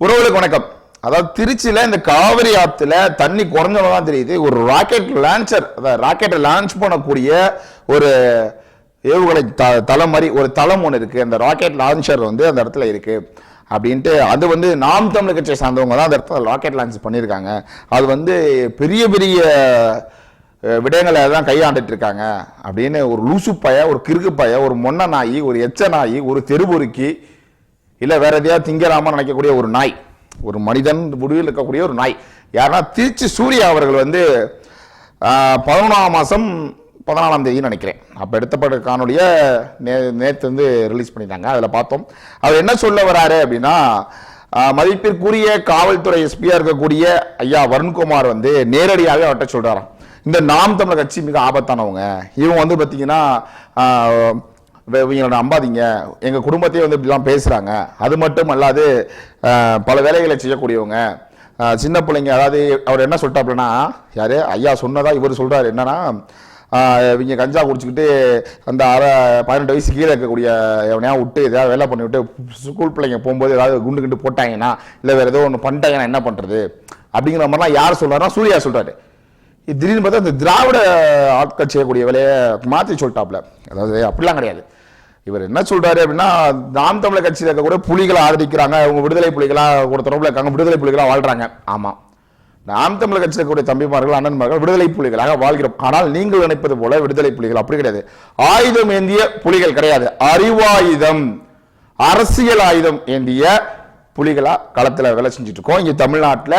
உறவுகளுக்கு வணக்கம். அதாவது திருச்சியில இந்த காவிரி ஆத்துல தண்ணி குறைஞ்சதான் தெரியுது. ஒரு ராக்கெட் லான்ச்சர் அதாவது ராக்கெட்டை லான்ச் பண்ணக்கூடிய ஒரு ஏவுகணை த தளம் மாதிரி ஒரு தளம் ஒன்று இருக்கு. அந்த ராக்கெட் லான்ச்சர் வந்து அந்த இடத்துல இருக்கு. அப்படின்ட்டு அது வந்து நாம் தமிழ் கட்சியை சார்ந்தவங்க தான் அந்த இடத்துல ராக்கெட் லான்ச் பண்ணியிருக்காங்க. அது வந்து பெரிய பெரிய விடயங்களை தான் கையாண்டுட்டு இருக்காங்க. அப்படின்னு ஒரு லூசு பய ஒரு கிறுக்கு பய ஒரு மொன்ன நாய் ஒரு எச்ச நாய் ஒரு தெருபொறுக்கி இல்லை வேற எதையாவது திங்கலாம நினைக்கக்கூடிய ஒரு நாய். ஒரு மனிதன் முடிவில் இருக்கக்கூடிய ஒரு நாய். யாருன்னா திருச்சி சூர்யா அவர்கள் வந்து பதினொன்றாம் மாதம் பதினாலாம் தேதி நினைக்கிறேன். அப்போ எடுத்தப்பட்ட காணொலியை நே நேற்று வந்து ரிலீஸ் பண்ணிட்டாங்க. அதில் பார்த்தோம். அவர் என்ன சொல்ல வராரு அப்படின்னா மதிப்பிற்குரிய காவல்துறை எஸ்பியாக இருக்கக்கூடிய ஐயா வருண்குமார் வந்து நேரடியாகவே அவர்கிட்ட சொல்கிறாராம் இந்த நாம் தமிழர் கட்சி மிக ஆபத்தானவங்க. இவங்க வந்து பார்த்தீங்கன்னா இவங்கள நம்பாதீங்க எங்கள் குடும்பத்தையே வந்து இப்படிலாம் பேசுகிறாங்க அது மட்டும் அல்லாது பல வேலைகளை செய்யக்கூடியவங்க. சின்ன பிள்ளைங்க அதாவது அவர் என்ன சொல்லிட்டாப்லனா யார்? ஐயா சொன்னதா இவர் சொல்கிறார் என்னன்னா இவங்க கஞ்சா குடிச்சுக்கிட்டு அந்த அரை பதினெட்டு வயசு கீழே இருக்கக்கூடிய எவனையா விட்டு ஏதாவது வேலை பண்ணி விட்டு ஸ்கூல் பிள்ளைங்க போகும்போது ஏதாவது குண்டு கிண்டு போட்டாங்கன்னா இல்லை வேறு ஏதோ ஒன்று பண்ணிட்டாங்கன்னா என்ன பண்ணுறது அப்படிங்கிற மாதிரிலாம் யார் சொல்றாருன்னா சூர்யா சொல்கிறாரு திடீர்னு பார்த்தா இந்த திராவிட ஆட்கள் செய்யக்கூடிய வேலையை மாற்றி சொல்லிட்டாப்ல அதாவது அப்படிலாம் கிடையாது. இவர் என்ன சொல்றாரு அப்படின்னா நாம் தமிழர் கட்சியில் இருக்கக்கூடிய புலிகளை ஆதரிக்கிறாங்க அவங்க விடுதலை புலிகளா ஒரு தொடர்பில் இருக்காங்க விடுதலை புலிகளாக வாழ்றாங்க. ஆமா. நாம் தமிழர் கட்சியில் இருக்கக்கூடிய தம்பிமார்கள் அண்ணன்மார்கள் விடுதலை புலிகளாக வாழ்கிறோம். ஆனால் நீங்கள் நினைப்பது போல விடுதலை புலிகள் அப்படி கிடையாது. ஆயுதம் ஏந்திய புலிகள் கிடையாது. அறிவாயுதம் அரசியல் ஆயுதம் ஏந்திய புலிகளா களத்தில் வேலை செஞ்சுட்டு இருக்கோம். இங்கே தமிழ்நாட்டில்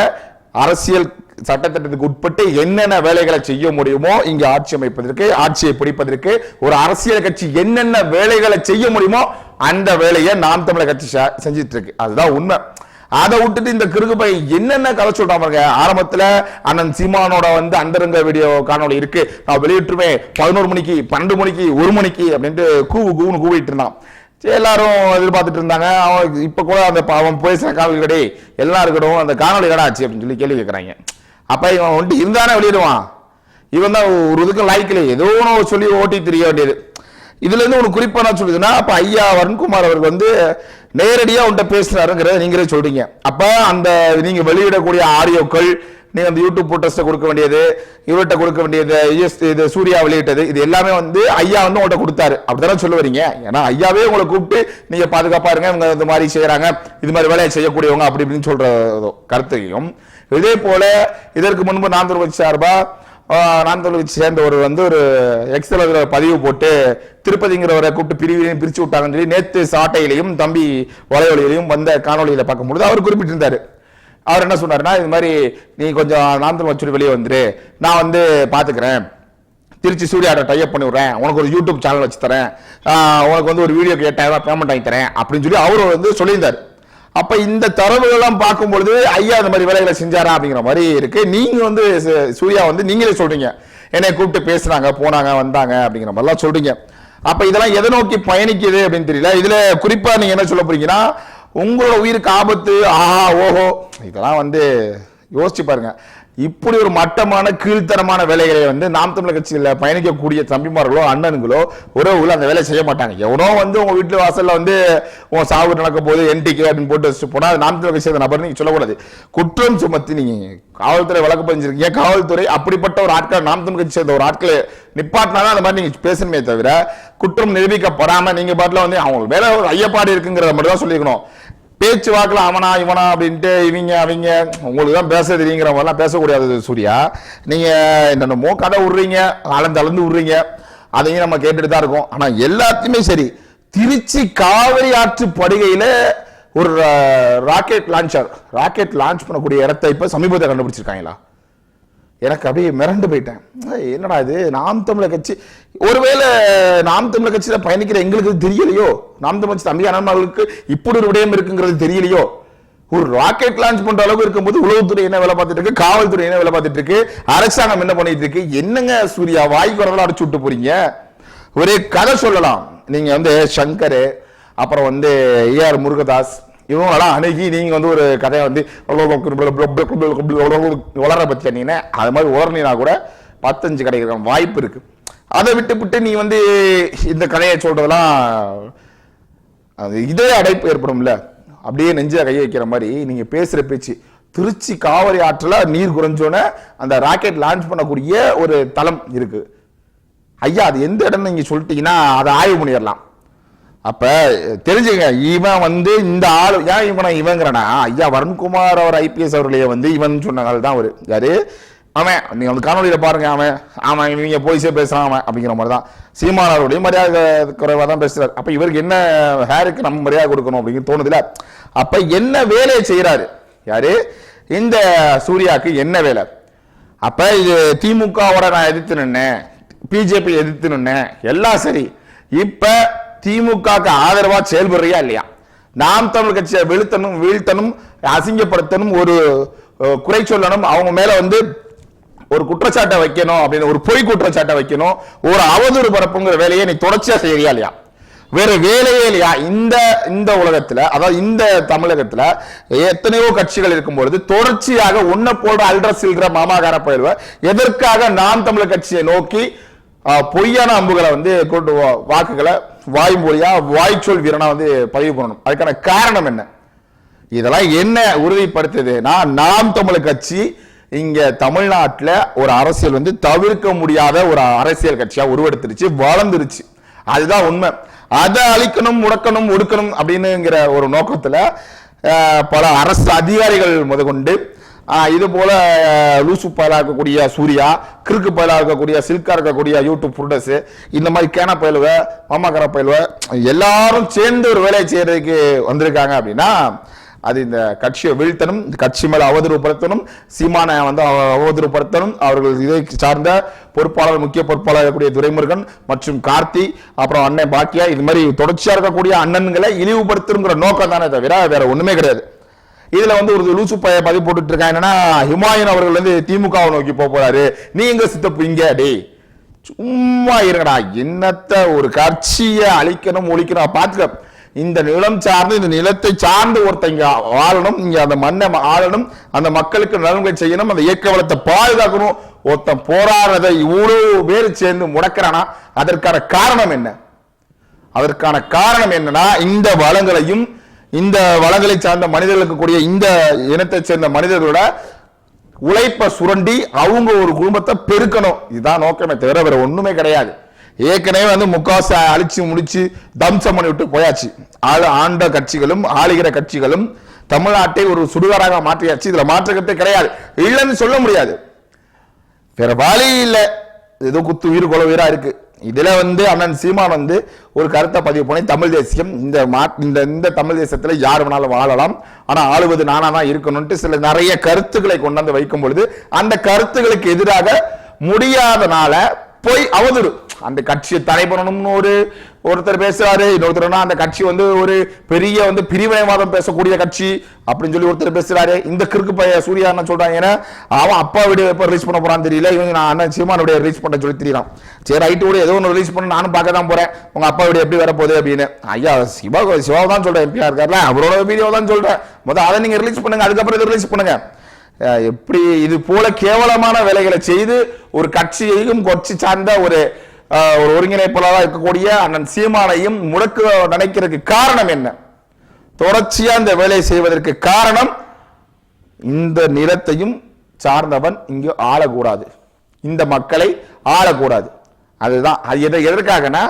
அரசியல் சட்டத்திட்டத்துக்கு உட்பட்டு என்னென்ன வேலைகளை செய்ய முடியுமோ இங்க ஆட்சி அமைப்பதற்கு ஆட்சியை பிடிப்பதற்கு ஒரு அரசியல் கட்சி என்னென்ன வேலைகளை செய்ய முடியுமோ அந்த வேலையை நாம் தமிழர் கட்சி செஞ்சிட்டு இருக்கு அதுதான் உண்மை. அதை விட்டுட்டு இந்த கிறுக்கு பை என்னென்ன கதை சொல்றான் பாருங்க. ஆரம்பத்துல அண்ணன் சீமானோட வந்து அந்தரங்க வீடியோ காணொளி இருக்கு. நான் வெளியிட்டுருவேன். பதினோரு மணிக்கு பன்னெண்டு மணிக்கு ஒரு மணிக்கு அப்படின்ட்டு கூவு கூவுன்னு கூவிட்டு இருந்தான். சரி, எல்லாரும் எதிர்பார்த்துட்டு இருந்தாங்க. அவன் இப்ப கூட அந்த ப- அவன் பேசுற காணொலி கடை எல்லாம் இருக்கட்டும் அந்த காணொலி கடை ஆச்சு? அப்படின்னு சொல்லி கேள்வி கேட்கறாங்க அப்போ இவன் வந்துட்டு இருந்தானே வெளியிடுவான். இவன் தான் ஒரு இதுக்கு லாய்க்கில் ஏதோ ஒன்று சொல்லி ஓட்டி தெரிய வேண்டியது. இதுலேருந்து உனக்கு குறிப்பாக என்ன சொல்லுதுன்னா அப்போ ஐயா வருண்குமார் அவர் வந்து நேரடியாக உன்கிட்ட பேசுகிறாருங்கிறத நீங்களே சொல்கிறீங்க அப்போ அந்த நீங்கள் வெளியிடக்கூடிய ஆடியோக்கள் நீங்கள் அந்த யூடியூப் போட்டஸ்ட கொடுக்க வேண்டியது இவர்கிட்ட கொடுக்க வேண்டியது ES இது சூர்யா வெளியிட்டது இது எல்லாமே வந்து ஐயா வந்து உங்கள்கிட்ட கொடுத்தாரு. அப்படித்தானே சொல்ல வரீங்க ஏன்னா ஐயாவே உங்களை கூப்பிட்டு நீங்கள் பாதுகாப்பாருங்க இவங்க இந்த மாதிரி செய்கிறாங்க இது மாதிரி வேலையை செய்யக்கூடியவங்க அப்படி இப்படின்னு சொல்கிற கருத்தையும் இதே போல இதற்கு முன்பு நான் வச்சு சார்பா ஆஹ் நான் தொழில் சேர்ந்தவர் வந்து ஒரு எக்ஸல் பதிவு போட்டு திருப்பதிங்கிறவரை கூப்பிட்டு பிரிவிலையும் பிரித்து விட்டாங்கன்னு சொல்லி நேற்று சாட்டையிலையும் தம்பி வலைவலையிலையும் வந்த காணொலியில் பார்க்கும்பொழுது அவர் குறிப்பிட்டிருந்தார். அவர் என்ன சொன்னாருன்னா இது மாதிரி நீ கொஞ்சம் நாந்தல் வச்சுட்டு வெளியே வந்துரு. நான் வந்து பார்த்துக்கிறேன் திருச்சி சூர்யாவோட டைப் பண்ணி விடுறேன். உனக்கு ஒரு யூடியூப் சேனல் வச்சு தரேன். உனக்கு வந்து ஒரு வீடியோக்கு எட்டாயிரம் பேமெண்ட் வாங்கி தரேன். அப்படின்னு சொல்லி அவர் வந்து சொல்லியிருந்தார். அப்ப இந்த தரவுகள்லாம் பார்க்கும் பொழுது ஐயா இந்த மாதிரி வேலைகளை செஞ்சாரா அப்படிங்கிற மாதிரி இருக்கு. நீங்க வந்து சு- சூர்யா வந்து நீங்களே சொல்றீங்க. என்னை கூப்பிட்டு பேசுனாங்க போனாங்க வந்தாங்க அப்படிங்கிற மாதிரிலாம் சொல்றீங்க. அப்ப இதெல்லாம் எதை நோக்கி பயணிக்குது அப்படின்னு தெரியல. இதுல குறிப்பா நீங்க என்ன சொல்ல போறீங்கன்னா உங்களோட உயிருக்கு ஆபத்து ஆஹா ஓஹோ இதெல்லாம் வந்து யோசிச்சு பாருங்க. இப்படி ஒரு மட்டமான கீழ்த்தரமான வேலைகளை வந்து நாம் தமிழர் கட்சியில் பயணிக்கக்கூடிய தம்பிமார்களோ அண்ணனுங்களோ உறவுகளோ அந்த வேலையை செய்ய மாட்டாங்க. எவனோ வந்து உங்க வீட்டு வாசலில் வந்து உன் சாவு நடக்க போது என்டிக்கு அப்படின்னு போட்டு வச்சு போனால் அது நாம் தமிழர் கட்சி சேர்ந்த நபர் நீங்கள் சொல்லக்கூடாது. குற்றம் சுமத்தி நீங்கள் காவல்துறை வழக்கு பதிஞ்சிருக்கீங்க. காவல்துறை அப்படிப்பட்ட ஒரு ஆட்கள் நாம் தமிழர் கட்சி சேர்ந்த ஒரு ஆட்களை நிப்பாட்டினாதான் அந்த மாதிரி நீங்கள் பேசணுமே தவிர குற்றம் நிரூபிக்கப்படாமல் நீங்கள் பாட்டில் வந்து அவங்க வேலை ஒரு ஐயப்பாடு இருக்குங்கிறத மட்டும் தான் சொல்லிக்கணும் பேச்சு வாக்கில் அவனா இவனா அப்படின்ட்டு இவங்க அவங்க உங்களுக்கு தான் பேச தெரியுங்கிற மாதிரிலாம் பேசக்கூடாது சூர்யா. நீங்கள் என்னென்னமோ கதை விட்றீங்க அளந்து அளந்து விடுறீங்க அதையும் நம்ம கேட்டுட்டு தான் இருக்கோம். ஆனால் எல்லாத்தையுமே சரி திருச்சி காவிரி ஆற்று படுகையில் ஒரு ராக்கெட் லான்ச்சர் ராக்கெட் லான்ச் பண்ணக்கூடிய இடத்த இப்போ சமீபத்தை கண்டுபிடிச்சிருக்காங்களா? எனக்கு அப்படியே மிரண்டு போயிட்டேன். என்னடா இது? நாம் தமிழர் கட்சி ஒருவேளை நாம் தமிழர் கட்சியில பயணிக்கிற எங்களுக்கு தெரியலையோ? நாம் தமிழ் கட்சி தம்பி அண்ணன்மார்களுக்கு இப்படி ஒரு விடயம் இருக்குங்கிறது தெரியலையோ? ஒரு ராக்கெட் லான்ச் பண்ற அளவுக்கு இருக்கும்போது உளவுத்துறை என்ன வேலை பார்த்துட்டு இருக்கு? காவல்துறை என்ன வேலை பார்த்துட்டு இருக்கு? அரசாங்கம் என்ன பண்ணிட்டு இருக்கு? என்னங்க சூர்யா வாய்க்கு வரலாம் அடிச்சு விட்டு போறீங்க? ஒரே கதை சொல்லலாம். நீங்க வந்து சங்கர் அப்புறம் வந்து ஏஆர் முருகதாஸ் இவங்களாம் அணுகி நீங்க வந்து ஒரு கதையை வந்து வளர பத்தி நீங்க அது மாதிரி உளர்னா கூட பத்தஞ்சு கிடைக்கிற வாய்ப்பு இருக்கு அதை விட்டு விட்டு நீ வந்து இந்த கதையை சொல்றதெல்லாம் அது இதே அடைப்பு ஏற்படும்ல அப்படியே நெஞ்சா கை வைக்கிற மாதிரி நீங்க பேசுற பேச்சு திருச்சி காவிரி ஆற்றில் நீர் குறைஞ்சோன்னே அந்த ராக்கெட் லான்ச் பண்ணக்கூடிய ஒரு தளம் இருக்கு ஐயா அது எந்த இடம்னு நீங்கள் சொல்லிட்டீங்கன்னா அதை ஆய்வு பண்ணிடலாம் அப்ப தெரிஞ்சுங்க இவன் வந்து இந்த ஆள் ஏன் இவனை இவங்கிறனா? ஐயா வருண்குமார் அவர் ஐபிஎஸ் அவர்களையே வந்து இவன் சொன்னதால தான் அவரு. யாரு? அவன். நீங்க அந்த காணொலியில பாருங்க அவன். அவன் இவங்க போய்ஸே பேசுறான் அவன் அப்படிங்கிற மாதிரி தான். சீமான் மரியாதை குறைவா தான் பேசுறாரு. அப்ப இவருக்கு என்ன ஹேருக்கு நம்ம மரியாதை கொடுக்கணும் அப்படின்னு தோணுதுல அப்ப என்ன வேலையை செய்யறாரு யாரு? இந்த சூர்யாக்கு என்ன வேலை? அப்ப இது திமுகவோட நான் எதிர்த்து நின்னேன். பிஜேபி எதிர்த்து நின்னேன். எல்லாம் சரி. இப்போ திமுகக்கு ஆதரவா செயல்படுறியா இல்லையா? நாம் தமிழ் கட்சியை வெளுத்தனும் வீழ்த்தனும் அசிங்கப்படுத்தணும் ஒரு குறை சொல்லணும் அவங்க மேல வந்து ஒரு குற்றச்சாட்டை வைக்கணும் அப்படின்னு ஒரு பொய் குற்றச்சாட்டை வைக்கணும் ஒரு அவதூறு பரப்புங்கிற வேலையை நீ தொடர்ச்சியா செய்யறியா இல்லையா? வேற வேலையே இல்லையா? இந்த இந்த உலகத்துல அதாவது இந்த தமிழகத்துல எத்தனையோ கட்சிகள் இருக்கும் பொழுது தொடர்ச்சியாக உன்ன போட அல்ற சில்ற மாமாகார பயிர்வ எதற்காக நாம் தமிழர் கட்சியை நோக்கி பொய்யான அம்புகளை வந்து கொண்டு வாக்குகளை வாக்குகளை வாய்மொழியா வாய்ச்சொல் வீரனா வந்து பதிவு பண்ணணும் அதுக்கான காரணம் என்ன? இதெல்லாம் என்ன உறுதிப்படுத்துதுன்னா நாம் தமிழ் கட்சி இங்க தமிழ்நாட்டில் ஒரு அரசியல் வந்து தவிர்க்க முடியாத ஒரு அரசியல் கட்சியா உருவெடுத்துருச்சு வளர்ந்துருச்சு. அதுதான் உண்மை. அதை அழிக்கணும் முடக்கணும் ஒடுக்கணும் அப்படின்னுங்கிற ஒரு நோக்கத்துல பல அரசு அதிகாரிகள் முதற்கொண்டு இது போல லூசு பயலாக இருக்கக்கூடிய சூர்யா கிறுக்கு பயலாக இருக்கக்கூடிய சில்கா இருக்கக்கூடிய யூடியூப் புருடஸ் இந்த மாதிரி கேன பயலுவ மாமாக்கார பயலுவ எல்லாரும் சேர்ந்து ஒரு வேலையை செய்யறதுக்கு வந்திருக்காங்க அப்படின்னா அது இந்த கட்சியை வீழ்த்தணும் கட்சி மேல அவதூறுப்படுத்தணும் சீமானை வந்து அவ- அவதூறுப்படுத்தணும் அவர்கள் இதை சார்ந்த பொறுப்பாளர் முக்கிய பொறுப்பாளர் இருக்கக்கூடிய துரைமுருகன் மற்றும் கார்த்தி அப்புறம் அண்ணன் பாக்கியா இது மாதிரி தொடர்ச்சியா இருக்கக்கூடிய அண்ணன்களை இழிவுபடுத்தணுங்கிற நோக்கம் தானே தவிர வேற ஒண்ணுமே கிடையாது. இதுல வந்து ஒரு லூசு பய பதிவு போட்டுட்டு இருக்கான். என்னன்னா ஹுமாயூன் அவர்கள் வந்து திமுகவை நோக்கி போக போறாரு. நீ எங்க சித்தப்பு இங்க டேய். சும்மா இருங்கடா. என்னத்த ஒரு கட்சியை அழிக்கணும் ஒழிக்கணும். பாத்துக்க இந்த நிலம் சார்ந்து இந்த நிலத்தை சார்ந்து ஒருத்தங்க ஆளணும் இங்க அந்த மண்ணை ஆளணும் அந்த மக்களுக்கு நலன்களை செய்யணும் அந்த இயக்க வளத்தை பாதுகாக்கணும். ஒருத்தன் போராடுறதை இவ்வளவு பேர் சேர்ந்து முடக்கிறானா? அதற்கான காரணம் என்ன? அதற்கான காரணம் என்னன்னா இந்த வளங்களையும் இந்த வளங்களை சார்ந்த மனிதர்களுக்கு கூடிய இந்த இனத்தை சேர்ந்த மனிதர்களோட உழைப்ப சுரண்டி அவங்க ஒரு குடும்பத்தை பெருக்கணும். இதுதான் நோக்கமே தவிர வேற ஒண்ணுமே கிடையாது. ஏற்கனவே வந்து முக்காசு அழிச்சு முடிச்சு தம்சம் பண்ணி விட்டு போயாச்சு. ஆள் ஆண்ட கட்சிகளும் ஆளுகிற கட்சிகளும் தமிழ்நாட்டை ஒரு சுடுகாடாக மாற்றியாச்சு. இதுல மாற்றக்கத்தே கிடையாது. இல்லைன்னு சொல்ல முடியாது. வேற வழி இல்லை. ஏதோ குத்து உயிர் கொலை உயிரா இருக்கு. இதுல வந்து அண்ணன் சீமான் வந்து ஒரு கருத்தை பதிவு பண்ணி தமிழ் தேசியம் இந்த மா இந்த இந்த தமிழ் தேசத்துல யார் வேணாலும் வாழலாம். ஆனா ஆளுவது நானாக தான் இருக்கணும்ட்டு சில நிறைய கருத்துக்களை கொண்டாந்து வைக்கும் பொழுது அந்த கருத்துக்களுக்கு எதிராக முடியாதனால போய் அவதூறு. அந்த கட்சியை தடை பண்ணணும்னு ஒரு ஒருத்தர் பேசுறாரு இன்னொருத்தர்னா அந்த கட்சி வந்து ஒரு பெரிய வந்து பிரிவினைவாதம் பேசக்கூடிய கட்சி அப்படின்னு சொல்லி ஒருத்தர் பேசுறாரு. இந்த கிறுக்கு பைய சூர்யா என்ன சொல்றாங்க ஏன்னா அவன் அப்பா வீடியோ எப்போ ரிலீஸ் பண்ண போறான்னு தெரியல. இவங்க நான் அண்ணன் சீமானுடைய ரிலீஸ் பண்ண சொல்லி தெரியலாம் சரி ரைட்டு கூட ஏதோ ஒன்று ரிலீஸ் பண்ண நானும் பார்க்க தான் போறேன். உங்க அப்பா வீடியோ எப்படி வரப்போகுது அப்படின்னு. ஐயா சிவா சிவா தான் சொல்றேன். எம்பியா இருக்காருல அவரோட வீடியோ தான் சொல்றேன். முதல் அதை நீங்க ரிலீஸ் பண்ணுங்க அதுக்கப்புறம் இதை ரிலீஸ் பண்ணுங்க. எப்படி இது போல கேவலமான வேலைகளை செய்து ஒரு கட்சியையும் கொச்சி சார்ந்த ஒரு ஒரு ஒருங்கிணைப்பாளராக இருக்கக்கூடிய அண்ணன் சீமானையும் முடக்க நினைக்கிறதுக்கு காரணம் என்ன? தொடர்ச்சியா இந்த வேலையை செய்வதற்கு காரணம் இந்த நிலத்தையும் சார்ந்தவன் இங்கு ஆளக்கூடாது. இந்த மக்களை ஆளக்கூடாது. அதுதான். அது எதை எதற்காகனா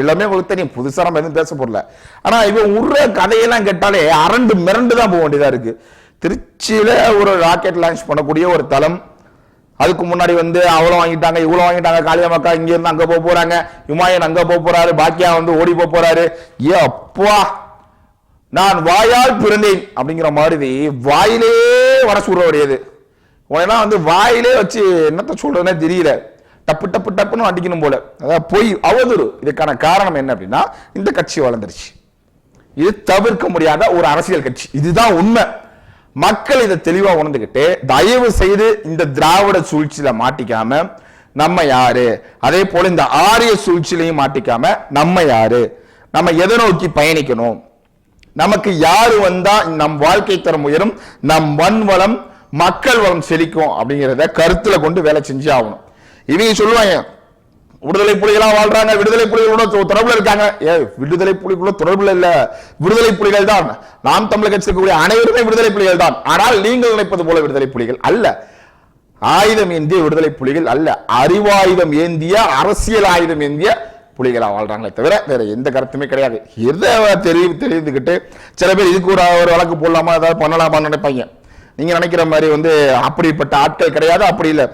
எல்லாமே உங்களுக்கு தெரியும். புதுசாக நம்ம எதுவும் பேச போடல ஆனா இவன் உருற கதையெல்லாம் கேட்டாலே அரண்டு மிரண்டு தான் போக வேண்டியதா இருக்கு. திருச்சியில் ஒரு ராக்கெட் லான்ச் பண்ணக்கூடிய ஒரு தளம். அதுக்கு முன்னாடி வந்து அவ்வளோ வாங்கிட்டாங்க இவ்வளோ வாங்கிட்டாங்க காளியம்மக்கா இங்கேருந்து அங்கே போக போகிறாங்க இமாயன் அங்கே போக போகிறாரு பாக்கியா வந்து ஓடி போக போகிறாரு ஏ அப்பா நான் வாயால் பிறந்தேன் அப்படிங்கிற மாதிரி வாயிலே வர சொல்றவடையது உடனே வந்து வாயிலே வச்சு என்னத்த சொல்றதுன்னே தெரியல. டப்பு டப்பு டப்புன்னு அடிக்கணும் போல. அதாவது பொய் அவதூறு. இதுக்கான காரணம் என்ன அப்படின்னா இந்த கட்சி வளர்ந்துருச்சு. இது தவிர்க்க முடியாத ஒரு அரசியல் கட்சி. இதுதான் உண்மை. மக்கள் இதை தெளிவா உணர்ந்துகிட்டு தயவு செய்து இந்த திராவிட சூழ்ச்சியில மாட்டிக்காம நம்ம யாரு? அதே போல இந்த ஆரிய சூழ்ச்சியிலையும் மாட்டிக்காம நம்ம யாரு? நம்ம எதை நோக்கி பயணிக்கணும்? நமக்கு யாரு வந்தா நம் வாழ்க்கை தரம் உயரும் நம் மண் வளம் மக்கள் வளம் செழிக்கும் அப்படிங்கிறத கருத்துல கொண்டு வேலை செஞ்சு ஆகணும். இவங்க சொல்லுவாங்க விடுதலை புலிகளா வாழ்றாங்க விடுதலை புலிகளோட தொ- தொடர்புல இருக்காங்க. ஏ விடுதலை புலிகளோட தொடர்புல இல்ல. விடுதலை புலிகள் தான். நாம் தமிழக கட்சி இருக்கக்கூடிய அனைவருமே விடுதலை புலிகள் தான். ஆனால் நீங்கள் நினைப்பது போல விடுதலை புலிகள் அல்ல. ஆயுதம் ஏந்திய விடுதலை புலிகள் அல்ல. அறிவாயுதம் ஏந்திய அரசியல் ஆயுதம் ஏந்திய புலிகளா வாழ்றாங்களே தவிர வேற எந்த கருத்துமே கிடையாது. எதை தெரி தெரிந்துக்கிட்டு சில பேர் இதுக்கு ஒரு ஒரு வழக்கு போடலாமா ஏதாவது பண்ணலாமான்னு நினைப்பாங்க. நீங்க நினைக்கிற மாதிரி வந்து அப்படிப்பட்ட ஆட்கள் கிடையாது. அப்படி இல்லை.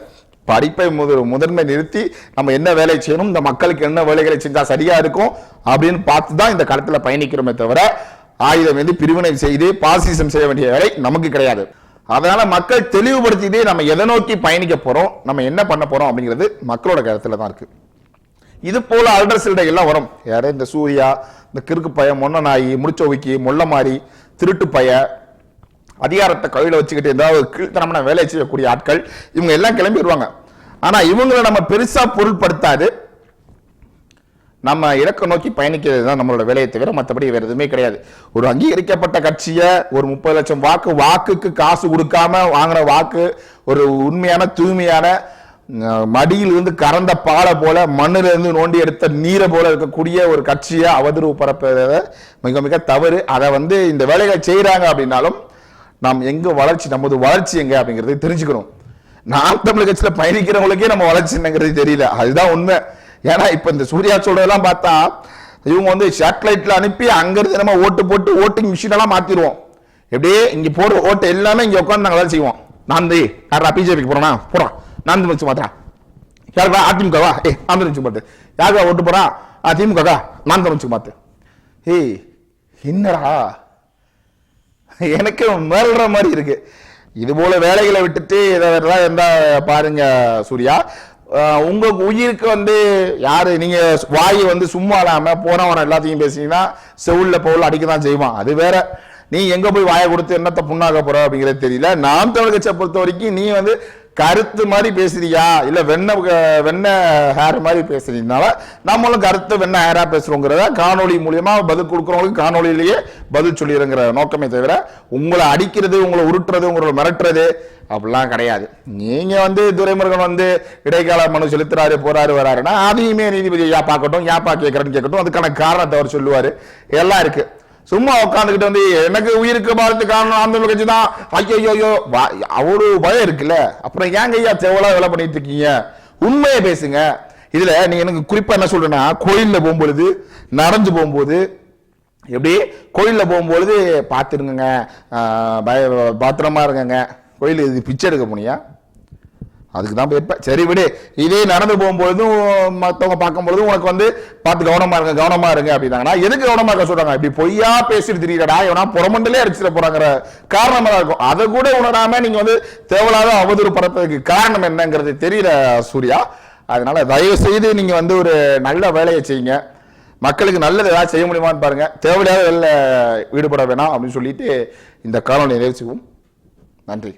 படிப்பை முத முதன்மை நிறுத்தி நம்ம என்ன வேலை செய்யணும் இந்த மக்களுக்கு என்ன வேலைகளை செஞ்சால் சரியா இருக்கும் அப்படின்னு பார்த்து தான் இந்த களத்தில் பயணிக்கிறோமே தவிர ஆயுதம் வந்து பிரிவினை செய்து பாசிசம் செய்ய வேண்டிய வேலை நமக்கு கிடையாது. அதனால மக்கள் தெளிவுபடுத்திட்டு நம்ம எதை நோக்கி பயணிக்க போறோம் நம்ம என்ன பண்ண போறோம் அப்படிங்கிறது மக்களோட கருத்துல தான் இருக்கு. இது போல அல்டர் எல்லாம் வரும். யாரே? இந்த சூர்யா இந்த கிறுக்கு பய மொன்ன நாயி முடிச்சோவிக்கி மொல்ல மாறி திருட்டு பய அதிகாரத்தை கையில் வச்சுக்கிட்டு ஏதாவது ஒரு கீழ்த்தனமான வேலை செய்யக்கூடிய ஆட்கள் இவங்க எல்லாம் கிளம்பிடுவாங்க ஆனா இவங்களை நம்ம பெருசா பொருட்படுத்தாது நம்ம இலக்க நோக்கி பயணிக்கிறது தான் நம்மளோட வேலையை தவிர மற்றபடி வேற எதுவுமே கிடையாது. ஒரு அங்கீகரிக்கப்பட்ட கட்சியை ஒரு முப்பது லட்சம் வாக்கு வாக்குக்கு காசு கொடுக்காம வாங்குற வாக்கு ஒரு உண்மையான தூய்மையான மடியிலிருந்து கறந்த பாலை போல மண்ணிலிருந்து நோண்டி எடுத்த நீரை போல இருக்கக்கூடிய ஒரு கட்சியை அவதூறு பரப்புறத மிக மிக தவறு. அதை வந்து இந்த வேலைகளை செய்கிறாங்க அப்படின்னாலும் நாம் எங்க வளர்ச்சி நமது வளர்ச்சி எங்க அப்படிங்கிறத தெரிஞ்சுக்கணும். நாம் தமிழ் கட்சியில பயணிக்கிறவங்களுக்கே நம்ம வளர்ச்சி என்னங்கிறது தெரியல. அதுதான் உண்மை. ஏன்னா இப்ப இந்த சூர்யா சொல்றதெல்லாம் பார்த்தா இவங்க வந்து சேட்டலைட்ல அனுப்பி அங்கிருந்து நம்ம ஓட்டு போட்டு ஓட்டிங் மிஷின் எல்லாம் மாத்திடுவோம். எப்படியே இங்க போடுற ஓட்டு எல்லாமே இங்க உட்காந்து நாங்க வேலை செய்வோம். நான் தே யாரா பிஜேபிக்கு போறோம்னா போறோம் நான் வச்சு மாத்திரா? யாருக்கா? அதிமுகவா ஏ நான் வச்சு பார்த்து யாருக்கா ஓட்டு போகிறா ஆ நான் வச்சு பார்த்து ஏய் என்னடா? எனக்கு மிரள்ற மாதிரி இருக்கு. இது போல வேலைகளை விட்டுட்டு இதெல்லாம் இருந்தால் பாருங்க சூர்யா. உங்கள் உங்க உயிருக்கு வந்து யாரு? நீங்க வாயை வந்து சும்மா இல்லாம போனவன எல்லாத்தையும் பேசினீங்கன்னா செவுல்ல பவுல் அடிக்க தான் செய்வான். அது வேற. நீ எங்க போய் வாயை கொடுத்து என்னத்தை புண்ணாக்க போற அப்படிங்கிறது தெரியல. நாம் தமிழ் கட்சியை பொறுத்த வரைக்கும் நீ வந்து கருத்து மாதிரி பேசுறியா? இல்ல வெண்ண வெண்ண ஹேர் மாதிரி பேசுறீங்கனால நம்மளும் கருத்து வெண்ண ஹேரா பேசுறோங்கிறத காணொலி மூலியமா பதில் கொடுக்குறவங்களுக்கு காணொலியிலேயே பதில் சொல்லிடுங்கிற நோக்கமே தவிர உங்களை அடிக்கிறது உங்களை உருட்டுறது உங்களை மிரட்டுறது அப்படிலாம் கிடையாது. நீங்க வந்து துரைமுருகன் வந்து இடைக்கால மனு செலுத்துறாரு போறாரு வராருன்னா அதையுமே நீதிபதி யா பார்க்கட்டும் யாப்பா கேட்கறேன்னு கேட்கட்டும் அதுக்கான காரணத்தை அவர் சொல்லுவாரு. எல்லாம் இருக்கு. சும்மா உட்காந்துக்கிட்டு வந்து எனக்கு உயிருக்கு பாரத்து காரணம் அந்த கட்சி தான். ஐயோ ஐயோ பயம் இருக்குல்ல? அப்புறம் ஏங்க ஐயா தேவலா வேலை பண்ணிட்டு இருக்கீங்க? உண்மையை பேசுங்க. இதுல நீங்க எனக்கு குறிப்பா என்ன சொல்றேன்னா கோயில்ல போகும்பொழுது நடந்து போகும்போது எப்படி? கோயிலில் போகும்பொழுது பார்த்துருங்க பய பத்திரமா இருங்கங்க. கோயில் இது பிச்சை எடுக்க போனியா? அதுக்கு தான் போயிருப்பேன் சரி விடு. இதே நடந்து போகும்பொழுதும் மற்றவங்க பார்க்கும்பொழுதும் உனக்கு வந்து பார்த்து கவனமாக இருங்க கவனமாக இருங்க அப்படின்னாங்கன்னா எதுக்கு கவனமாக இருக்க சொல்கிறாங்க இப்படி பொய்யா பேசிட்டு தெரியலடா இவனா புறமண்டலே அடிச்சிட போகிறாங்கிற காரணமாக தான் இருக்கும். அதை கூட உணராம நீங்கள் வந்து தேவையில்லாத அவதூறு பரப்புறதுக்கு காரணம் என்னங்கிறது தெரியல சூர்யா. அதனால தயவு செய்து நீங்கள் வந்து ஒரு நல்ல வேலையை செய்யுங்க. மக்களுக்கு நல்லது ஏதாவது செய்ய முடியுமான்னு பாருங்கள் தேவையில்லாத வேலை ஈடுபட வேணாம் அப்படின்னு சொல்லிட்டு இந்த காலம் நிறைவு செய்வோம் நன்றி.